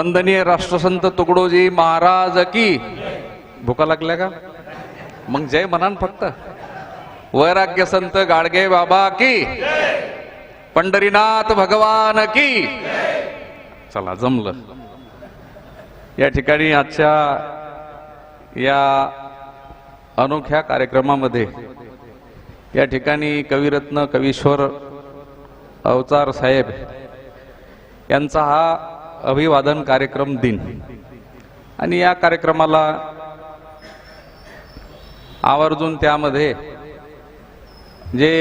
वंदनीय राष्ट्रसंत तुकडोजी महाराज की. भुका लागल्या का? मग जय म्हणान फक्त. वैराग्य संत गाडगे बाबा की. पंढरीनाथ भगवान की. चला जमलं. या ठिकाणी आजच्या या अनोख्या कार्यक्रमामध्ये या ठिकाणी कविरत्न कवीश्वर अवतार साहेब यांचा हा अभिवादन कार्यक्रम दिन. आणि या कार्यक्रमाला आवर्जून त्यामध्ये जे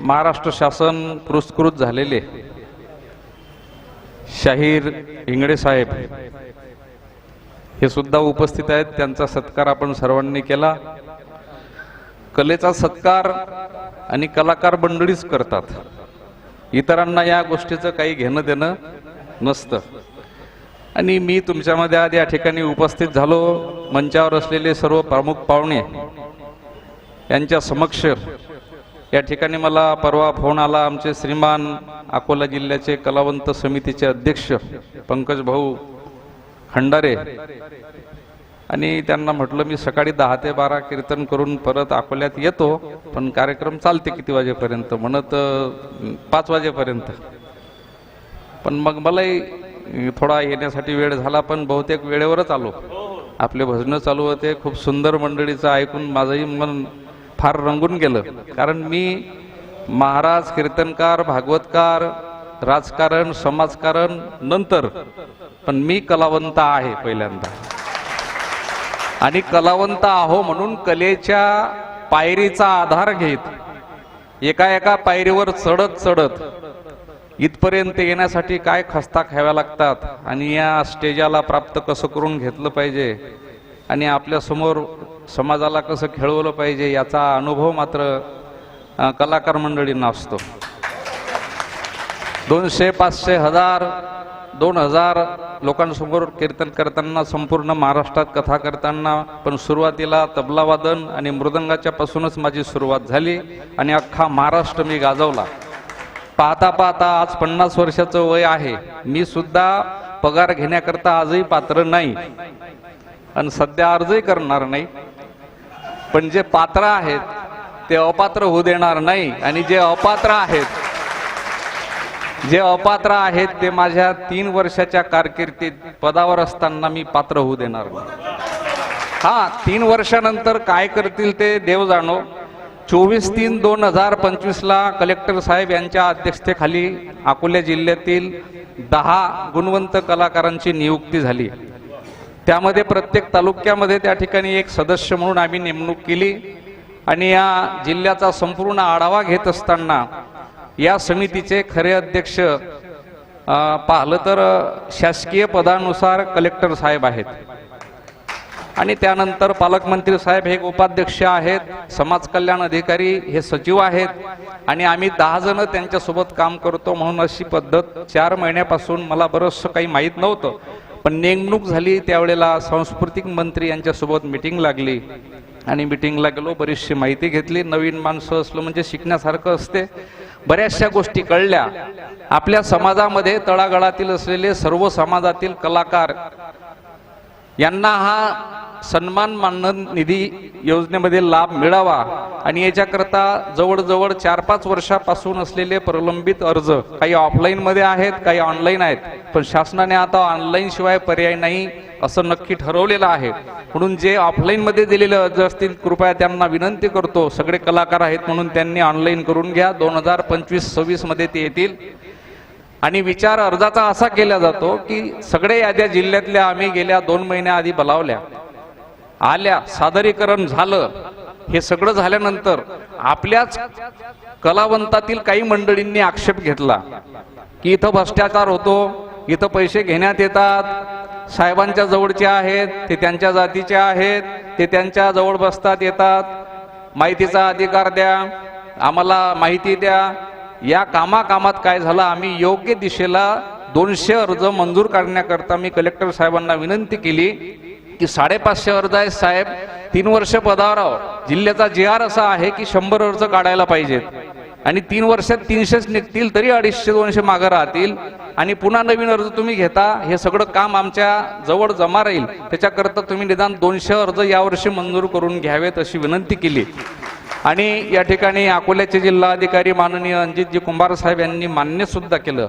महाराष्ट्र शासन पुरस्कृत झालेले शाहीर हिंगडे साहेब हे सुद्धा उपस्थित आहेत. त्यांचा सत्कार आपण सर्वांनी केला. कलेचा सत्कार आणि कलाकार मंडळीच करतात. इतरांना या गोष्टीचं काही घेणं देणं नसतं. आणि मी तुमच्यामध्ये आज या ठिकाणी उपस्थित झालो मंचावर असलेले सर्व प्रमुख पाहुणे यांच्या समक्ष या ठिकाणी मला परवा फोन आला. आमचे श्रीमान अकोला जिल्ह्याचे कलावंत समितीचे अध्यक्ष पंकज भाऊ खंडारे आणि त्यांना म्हटलं मी सकाळी दहा ते बारा कीर्तन करून परत अकोल्यात येतो पण कार्यक्रम चालते किती वाजेपर्यंत? म्हणत पाच वाजेपर्यंत. पण मग मलाही थोडा येण्यासाठी वेळ झाला पण बहुतेक वेळेवरच आलो. आपले भजनं चालू होते खूप सुंदर मंडळीचं ऐकून माझंही मन फार रंगून गेलं. कारण मी महाराज कीर्तनकार भागवतकार राजकारण समाजकारण नंतर पण मी कलावंत आहे पहिल्यांदा. आणि कलावंत आहो म्हणून कलेच्या पायरीचा आधार घेत एका एका पायरीवर चढत चढत इथपर्यंत येण्यासाठी काय खस्ता खाव्या लागतात आणि या स्टेजाला प्राप्त कसं करून घेतलं पाहिजे? आणि आपल्यासमोर समाजाला कसं खेळवलं पाहिजे याचा अनुभव मात्र कलाकार मंडळींना असतो. दोनशे पाचशे हजार दोन हजार लोकांसमोर कीर्तन करताना संपूर्ण महाराष्ट्रात कथा करताना पण सुरुवातीला तबलावादन आणि मृदंगाच्या पासूनच माझी सुरुवात झाली आणि अख्खा महाराष्ट्र मी गाजवला. पाहता पाहता आज पन्नास वर्षाचं वय आहे. मी सुद्धा पगार घेण्याकरता आजही पात्र नाही. आणि सध्या अर्जही करणार नाही. पण जे पात्र आहेत ते अपात्र होऊ देणार नाही. आणि जे अपात्र आहेत जे अपात्र आहेत ते माझ्या तीन वर्षाच्या कारकिर्दीत पदावर असताना मी पात्र होऊ देणार नाही. हा तीन वर्षानंतर काय करतील ते देव जाणो. चोवीस तीन दोन हजार पंचवीसला कलेक्टर साहेब यांच्या अध्यक्षतेखाली अकोला जिल्ह्यातील दहा गुणवंत कलाकारांची नियुक्ती झाली. त्यामध्ये प्रत्येक तालुक्यामध्ये त्या ठिकाणी एक सदस्य म्हणून आम्ही नेमणूक केली आणि या जिल्ह्याचा संपूर्ण आढावा घेत असताना या समितीचे खरे अध्यक्ष पाहिलं तर शासकीय पदानुसार कलेक्टर साहेब आहेत. आणि त्यानंतर पालकमंत्री साहेब हे उपाध्यक्ष आहेत समाज कल्याण अधिकारी हे सचिव आहेत. आणि आम्ही दहा जण त्यांच्यासोबत काम करतो म्हणून अशी पद्धत चार महिन्यापासून मला बरंचसं काही माहीत नव्हतं. पण नेमणूक झाली त्यावेळेला सांस्कृतिक मंत्री यांच्यासोबत मिटिंग लागली. आणि मिटिंगला गेलो बरीचशी माहिती घेतली. नवीन माणसं असलं म्हणजे शिकण्यासारखं असते. बऱ्याचशा गोष्टी कळल्या. आपल्या समाजामध्ये तळागाळातील असलेले सर्व समाजातील कलाकार यांना हा सन्मान मानधन निधी योजनेमध्ये लाभ मिळावा आणि याच्याकरता जवळजवळ चार पाच वर्षापासून असलेले प्रलंबित अर्ज काही ऑफलाईनमध्ये आहेत काही ऑनलाईन आहेत. पण शासनाने आता ऑनलाईन शिवाय पर्याय नाही असं नक्की ठरवलेलं आहे. म्हणून जे ऑफलाईनमध्ये दिलेले अर्ज असतील कृपया त्यांना विनंती करतो. सगळे कलाकार आहेत म्हणून त्यांनी ऑनलाईन करून घ्या. दोन हजार पंचवीस सव्वीसमध्ये ते येतील. आणि विचार अर्जाचा असा केला जातो की सगळे याद्या जिल्ह्यातल्या आम्ही गेल्या दोन महिन्याआधी बोलावल्या आल्या सादरीकरण झालं हे सगळं झाल्यानंतर आपल्याच कलावंतातील काही मंडळींनी आक्षेप घेतला की इथं भ्रष्टाचार होतो इथं पैसे घेण्यात येतात साहेबांच्या जवळचे आहेत ते त्यांच्या जातीचे आहेत ते त्यांच्या जवळ बसतात येतात. माहितीचा अधिकार द्या आम्हाला माहिती द्या या कामाकामात काय झालं आम्ही योग्य दिशेला दोनशे अर्ज मंजूर करण्याकरता मी कलेक्टर साहेबांना विनंती केली की साडेपाचशे अर्ज आहेत साहेब तीन वर्ष पदावर आहो जिल्ह्याचा जे आर असा आहे की शंभर अर्ज काढायला पाहिजेत. आणि तीन वर्षात तीनशेच निघतील तरी अडीचशे दोनशे मागं राहतील. आणि पुन्हा नवीन अर्ज तुम्ही घेता हे सगळं काम आमच्या जवळ जमा राहील. त्याच्याकरता तुम्ही निदान दोनशे अर्ज यावर्षी मंजूर करून घ्यावेत अशी विनंती केली. आणि या ठिकाणी अकोल्याचे जिल्हाधिकारी माननीय अंजितजी कुंभार साहेब यांनी मान्य सुद्धा केलं.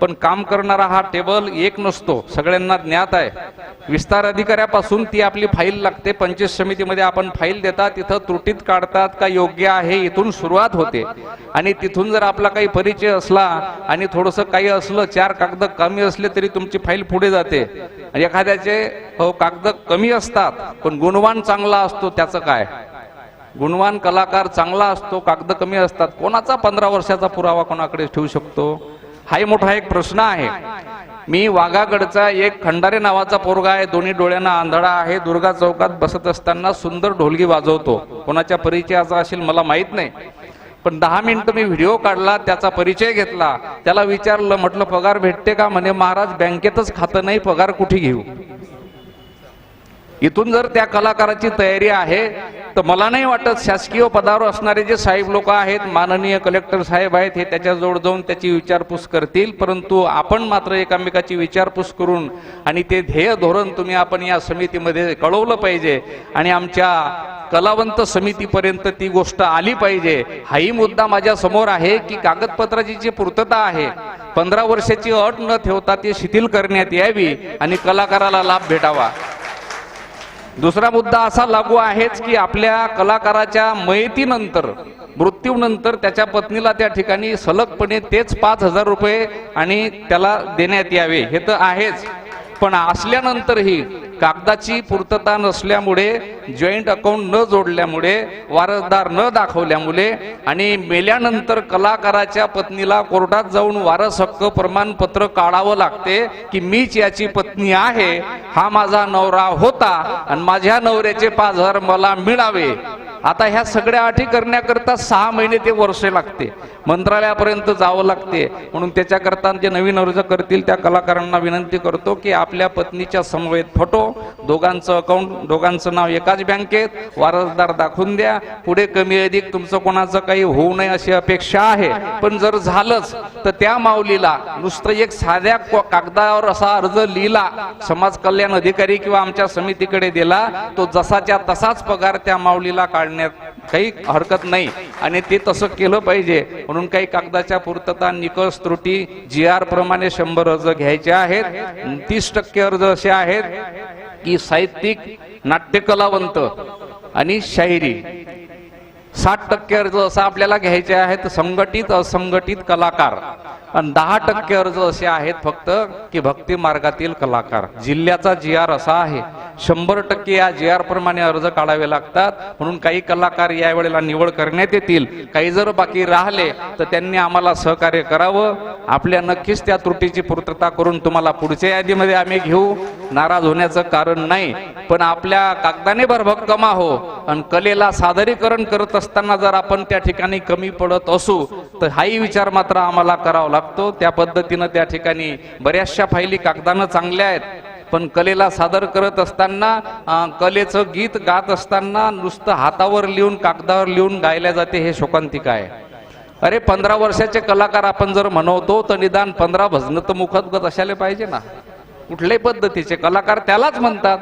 पण काम करणारा हा टेबल एक नसतो सगळ्यांना ज्ञात आहे. विस्तार अधिकाऱ्यापासून ती आपली फाईल लागते पंचायत समितीमध्ये आपण फाईल देतात तिथं त्रुटीत काढतात का योग्य आहे इथून सुरुवात होते. आणि तिथून जर आपला काही परिचय असला आणि थोडंसं काही असलं चार कागद कमी असले तरी तुमची फाईल पुढे जाते. एखाद्याचे हो कागद कमी असतात पण गुणवान चांगला असतो त्याचं काय? गुणवान कलाकार चांगला असतो कागद कमी असतात. कोणाचा पंधरा वर्षाचा पुरावा कोणाकडे ठेवू शकतो? हाही मोठा एक प्रश्न आहे. मी वाघागडचा एक खंडारे नावाचा पोरगा आहे. दोन्ही डोळ्यांना आंधळा आहे. दुर्गा चौकात बसत असताना सुंदर ढोलगी वाजवतो. कोणाच्या परिचयाचा असेल मला माहीत नाही. पण दहा मिनिटं मी व्हिडिओ काढला त्याचा परिचय घेतला. त्याला विचारलं म्हटलं पगार भेटते का? म्हणे महाराज बँकेतच खातं नाही पगार कुठे घेऊ? इथून जर त्या कलाकाराची तयारी आहे तर मला नाही वाटत शासकीय पदावर असणारे जे साहेब लोक आहेत माननीय कलेक्टर साहेब आहेत हे त्याच्याजवळ जाऊन त्याची विचारपूस करतील. परंतु आपण मात्र एकामेकाची विचारपूस करून आणि ते ध्येय धोरण तुम्ही आपण या समितीमध्ये कळवलं पाहिजे आणि आमच्या कलावंत समितीपर्यंत ती गोष्ट आली पाहिजे. हाही मुद्दा माझ्यासमोर आहे की कागदपत्राची जी पूर्तता आहे पंधरा वर्षाची अट न ठेवता ती शिथिल करण्यात यावी आणि कलाकाराला लाभ भेटावा. दुसरा मुद्दा असा लागू आहेच की आपल्या कलाकाराच्या मयतीनंतर मृत्यूनंतर त्याच्या पत्नीला त्या ठिकाणी सलगपणे तेच पाच हजार रुपये आणि त्याला देण्यात यावे हे तर आहेच. पण असल्यानंतरही कागदाची पूर्तता नसल्यामुळे जॉईंट अकाउंट न जोडल्यामुळे वारसदार न दाखवल्यामुळे आणि मेल्यानंतर कलाकाराच्या पत्नीला कोर्टात जाऊन वारस हक्क प्रमाणपत्र काढावं लागते की मीच याची पत्नी आहे हा माझा नवरा होता आणि माझ्या नवऱ्याचे पाच हजार मला मिळावे. आता ह्या सगळ्या अटी करण्याकरता सहा महिने ते वर्ष लागते. मंत्रालयापर्यंत जावं लागते. म्हणून त्याच्याकरता जे नवीन अर्ज करतील त्या कलाकारांना विनंती करतो की आपल्या पत्नीच्या समवेत फोटो दोघांचं अकाउंट दोघांचं नाव एकाच बँकेत वारसदार दाखवून द्या. पुढे कमी अधिक तुमचं कोणाचं काही होऊ नये अशी अपेक्षा आहे. पण जर झालंच तर त्या माऊलीला नुसतं एक साध्या कागदावर असा अर्ज लिहिला समाज कल्याण अधिकारी किंवा आमच्या समितीकडे दिला तो जसाच्या तसाच पगार त्या माऊलीला काढण्यात काही हरकत नाही. आणि ते तसं केलं पाहिजे. म्हणून काही कागदाच्या पूर्तता निकष त्रुटी जी आर प्रमाणे शंभर अर्ज घ्यायचे आहेत. तीस टक्के अर्ज असे आहेत की साहित्यिक नाट्यकलावंत आणि शाहिरी साठ टक्के अर्ज असं आपल्याला घ्यायचे आहेत संघटित असंघटित कलाकार. आणि दहा टक्के अर्ज असे आहेत फक्त की भक्ती मार्गातील कलाकार. जिल्ह्याचा जी आर असा आहे. शंभर टक्के या जी आर प्रमाणे अर्ज काढावे लागतात. म्हणून काही कलाकार यावेळेला निवड करण्यात येतील. काही जर बाकी राहिले तर त्यांनी आम्हाला सहकार्य करावं. आपल्या नक्कीच त्या त्रुटीची पूर्तता करून तुम्हाला पुढच्या यादीमध्ये आम्ही घेऊ. नाराज होण्याचं कारण नाही. पण आपल्या कागदाने भरभक्कम हो. आणि कलेला सादरीकरण करत असताना जर आपण त्या ठिकाणी कमी पडत असू तर हाही विचार मात्र आम्हाला करावा लागतो. त्या पद्धतीनं त्या ठिकाणी बऱ्याचशा फायली कागदानं चांगल्या आहेत. पण कलेला सादर करत असताना कलेचं गीत गात असताना नुसतं हातावर लिहून कागदावर लिहून गायल्या जाते हे शोकांतिक आहे. अरे पंधरा वर्षाचे कलाकार आपण जर म्हणवतो तर निदान पंधरा भजन तर मुखतगत असायला पाहिजे ना. कुठल्याही पद्धतीचे कलाकार त्यालाच म्हणतात.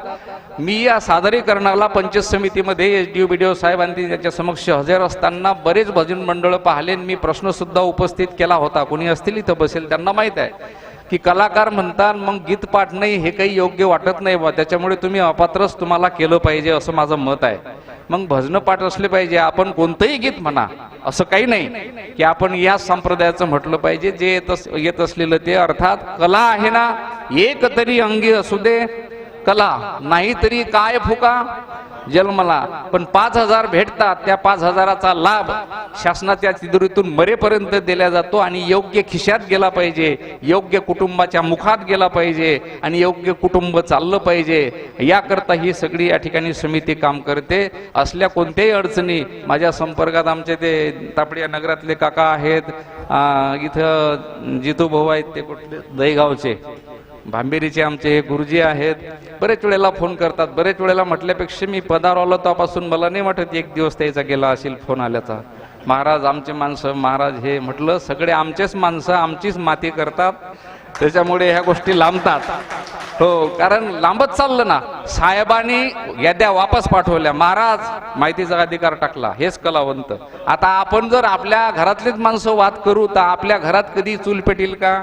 मी या सादरीकरणाला पंचायत समितीमध्ये S D B D O साहेबांनी त्याच्या समक्ष हजर असताना बरेच भजन मंडळ पाहिले मी प्रश्नसुद्धा उपस्थित केला होता. कोणी असतील इथं बसेल त्यांना माहीत आहे. की कलाकार म्हणतात मग गीत पाठ नाही हे काही योग्य वाटत नाही बा त्याच्यामुळे तुम्ही अपात्रच तुम्हाला केलं पाहिजे असं माझं मत आहे. मग भजनं पाठ असले पाहिजे आपण कोणतंही गीत म्हणा. असं काही नाही की आपण या संप्रदायाचं म्हटलं पाहिजे. जे येत अस- येत असलेलं ते अर्थात कला आहे ना एक तरी अंगी असू दे कला नाही तरी काय फुका? जन्मला. पण पाच हजार भेटतात त्या पाच हजाराचा लाभ शासनाच्या तिजोरीतून मरेपर्यंत दिला जातो आणि योग्य खिशात गेला पाहिजे योग्य कुटुंबाच्या मुखात गेला पाहिजे आणि योग्य कुटुंब चाललं पाहिजे. याकरता ही सगळी या ठिकाणी समिती काम करते. असल्या कोणत्याही अडचणी माझ्या संपर्कात आमचे ते तापडिया नगरातले काका आहेत इथं जितू भाऊ आहेत ते कुठले? दहीगावचे. भांबेरीचे आमचे हे गुरुजी आहेत. बरेच वेळेला फोन करतात. बरेच वेळेला म्हटल्यापेक्षा मी पदावर आलो तेव्हापासून मला नाही वाटत एक दिवस त्याचा गेला असेल फोन आल्याचा. महाराज आमचे माणसं महाराज हे म्हटलं सगळे आमचेच माणसं आमचीच माती करतात. त्याच्यामुळे ह्या गोष्टी लांबतात. हो कारण लांबत चाललं ना साहेबांनी याद्या वापस पाठवल्या. महाराज माहितीचा अधिकार टाकला. हेच कलावंत. आता आपण जर आपल्या घरातलीच माणसं वाद करू तर आपल्या घरात कधी चूल पेटील का?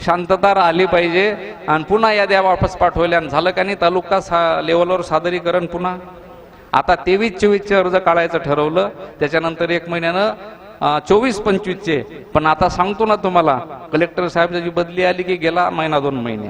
शांतता राहिली पाहिजे आणि पुन्हा याद्या वापस पाठवल्या. आणि झालं का नाही तालुका सा लेवलवर सादरीकरण पुन्हा. आता तेवीस चोवीसचे अर्ज काढायचं ठरवलं. त्याच्यानंतर एक महिन्यानं चोवीस पंचवीसचे. पण आता सांगतो ना तुम्हाला कलेक्टर साहेब बदली आली की गेला महिना दोन महिने.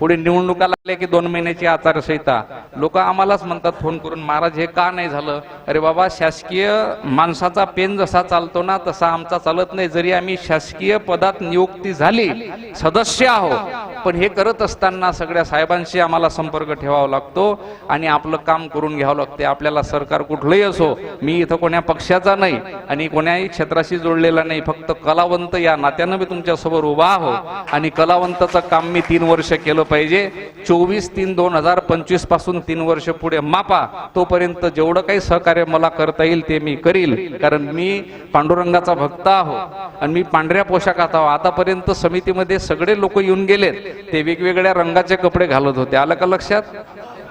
पुढे निवडणुका लागल्या की दोन महिन्याची आचारसंहिता. लोक आम्हालाच म्हणतात फोन करून महाराज हे का नाही झालं? अरे बाबा शासकीय माणसाचा पेन जसा चालतो ना तसा आमचा चालत नाही. जरी आम्ही शासकीय पदात नियुक्ती झाली सदस्य आहो पण हे करत असताना सगळ्या साहेबांशी आम्हाला संपर्क ठेवावा लागतो आणि आपलं काम करून घ्यावं लागते. आपल्याला सरकार कुठलंही असो मी इथं कोण्या पक्षाचा नाही आणि कोण्याही क्षेत्राशी जोडलेला नाही. फक्त कलावंत या नात्यानं मी तुमच्यासमोर उभा आहो आणि कलावंताचं काम मी तीन वर्ष केलं. पाहिजे. चोवीस तीन दोन हजार पंचवीसपासून तीन वर्ष पुढे मापा. तोपर्यंत जेवढं काही सहकार्य मला करता येईल ते मी करील. कारण मी पांडुरंगाचा भक्त आहो आणि मी पांढऱ्या पोशाखात आहो. आतापर्यंत समितीमध्ये सगळे लोक येऊन गेलेत. ते वेगवेगळ्या रंगाचे कपडे घालत होते. आलं का लक्षात?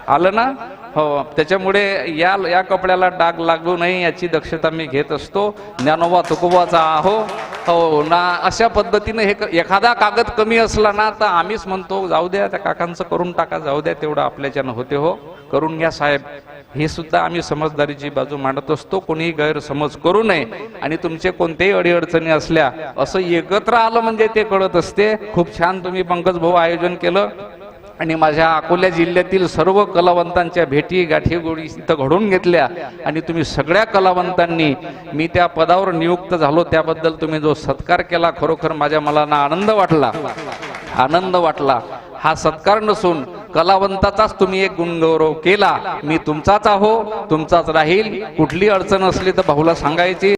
आलं ना? हो त्याच्यामुळे या या कपड्याला डाग लागू नये याची दक्षता मी घेत असतो. ज्ञानोबा तुकोबाचा आहो. हो ना अशा पद्धतीने हे एखादा कागद कमी असला ना तर आम्हीच म्हणतो जाऊ द्या त्या काकांचं करून टाका जाऊ द्या तेवढं आपल्याच्यानं होते हो. करून घ्या साहेब. हे सुद्धा आम्ही समजदारीची बाजू मांडत असतो. कोणीही गैरसमज करू नये आणि तुमचे कोणत्याही अडीअडचणी असल्या असं एकत्र आलं म्हणजे ते कळत असते. खूप छान तुम्ही पंकज भाऊ आयोजन केलं. आणि माझ्या अकोल्या जिल्ह्यातील सर्व कलावंतांच्या भेटी गाठी गोडी इथं घडून घेतल्या. आणि तुम्ही सगळ्या कलावंतांनी मी त्या पदावर नियुक्त झालो त्याबद्दल तुम्ही जो सत्कार केला खरोखर माझ्या मनाला आनंद वाटला. आनंद वाटला. हा सत्कार नसून कलावंताचाच तुम्ही एक गुणगौरव केला. मी तुमचाच आहो तुमचाच राहील. कुठली अडचण असली तर भाऊला सांगायची.